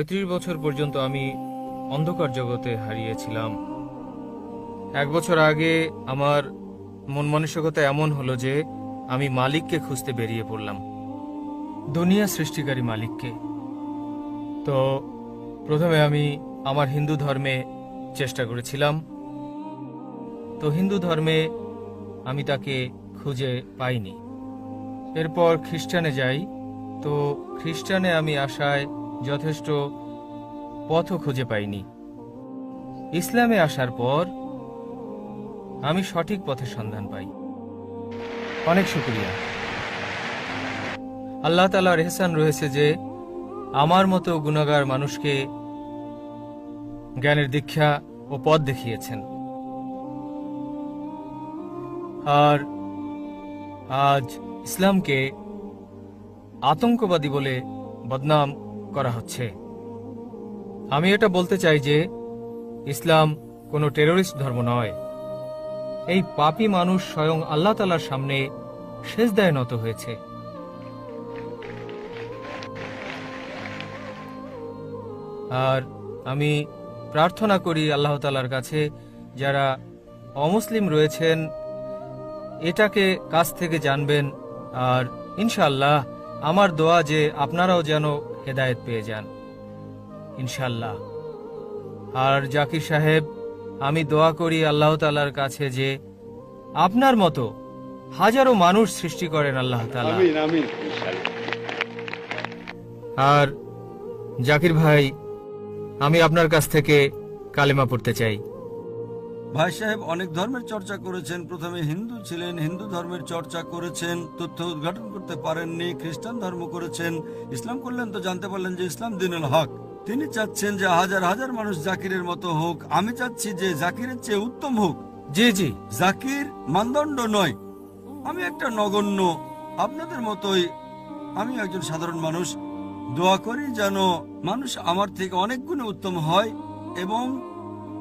পঁয়ত্রিশ বছর পর্যন্ত আমি অন্ধকার জগতে হারিয়েছিলাম। এক বছর আগে আমার মন মানসিকতা এমন হলো যে আমি মালিককে খুঁজতে বেরিয়ে পড়লাম। দুনিয়া সৃষ্টিকারী মালিককে। তো প্রথমে আমি আমার হিন্দু ধর্মে চেষ্টা করেছিলাম। তো হিন্দু ধর্মে আমি তাকে খুঁজে পাইনি। এরপর খ্রিস্টানে যাই। তো খ্রিস্টানে আমি আসায় যথেষ্ট পথও খুঁজে পাইনি। ইসলামে আসার পর আমি সঠিক পথের সন্ধান পাই। অনেক শুক্রিয়া। আল্লাহ তালার এহসান রয়েছে যে আমার মতো গুণাগার মানুষকে জ্ঞানের দীক্ষা ও পথ দেখিয়েছেন। আর আজ ইসলামকে আতঙ্কবাদী বলে বদনাম করা হচ্ছে। আমি এটা বলতে চাই যে, ইসলাম কোনো টেররিস্ট ধর্ম নয়। এই পাপী মানুষ স্বয়ং আল্লাহ তালার সামনে সেজদায় নত হয়েছে। আর আমি প্রার্থনা করি আল্লাহ তালার কাছে, যারা অমুসলিম রয়েছেন, এটাকে কাছ থেকে জানবেন। আর ইনশাল্লাহ আমার দোয়া যে আপনারাও যেন হেদায়েত পেয়ে যান। ইনশাল্লাহ আর জাকির সাহেব আমি দোয়া করি আল্লাহ তালার কাছে যে আপনার মতো হাজারো মানুষ সৃষ্টি করেন আল্লাহ তালা আর জাকির ভাই আমি আপনার কাছ থেকে কালেমা পড়তে চাই। ভাই সাহেব অনেক ধর্মের চর্চা করেছেন। প্রথমে হিন্দু ছিলেন হিন্দু ধর্মের চর্চা করেছেন তথ্য উদ্ঘাটন করতে পারেননি খ্রিস্টান ধর্ম করেছেন। ইসলাম করলেন তো জানতে পারলেন যে ইসলাম দিনুল হক। তিনি চাচ্ছেন যে হাজার হাজার মানুষ জাকিরের মতো হোক। আমি চাচ্ছি যে জাকিরের চেয়ে উত্তম হোক। জি জি। জাকির মানদণ্ড নয়। আমি একটা নগণ্য। আপনাদের মতোই আমি একজন সাধারণ মানুষ। দোয়া করি যেন মানুষ আমার থেকে অনেক গুণে উত্তম হয় এবং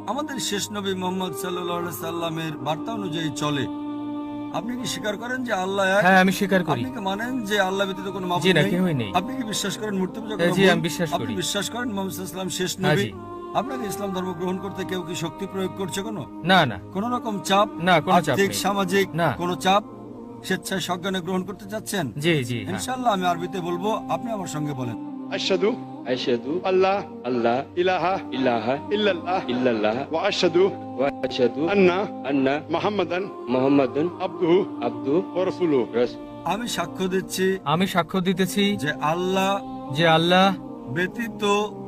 আমাদের শেষ নবী মোহাম্মদ সাল্লাহ সাল্লামের বার্তা অনুযায়ী চলে। আপনি কি স্বীকার করেন যে আল্লাহ হ্যাঁ আমি স্বীকার করি। আপনি কি মানেন যে আল্লাহ ব্যতীত কোনো মাবুদ নেই? আপনি কি বিশ্বাস করেন মূর্তি পূজা হ্যাঁ, করা জি আমি বিশ্বাস আপনি বিশ্বাস করেন মোহাম্মদ সাল্লাম শেষ হ্যাঁ, নবী? আপনাকে ইসলাম ধর্ম গ্রহণ করতে কেউ কি শক্তি প্রয়োগ করছে কোনো? না না। কোন রকম চাপ? না কোনো চাপ আর্থিক সামাজিক। কোন চাপ স্বেচ্ছায় সজ্ঞানে গ্রহণ করতে চাচ্ছেন? জি জি হ্যাঁ। ইনশাল্লাহ আমি আরবিতে বলব আপনি আমার সঙ্গে বলেন। আশহাদু أشهد আল্লাহ أن لا ইলাহা إله ইল্লাল্লাহ إلا الله ওয়া আশহাদু وأشهد আন্না أن মুহাম্মাদান محمد আবদুহু عبده ওয়া রাসূলুহু رسول আমি সাক্ষ্য দিচ্ছি আমি সাক্ষ্য দিতেছি যে আল্লাহ যে আল্লাহ ব্যতীত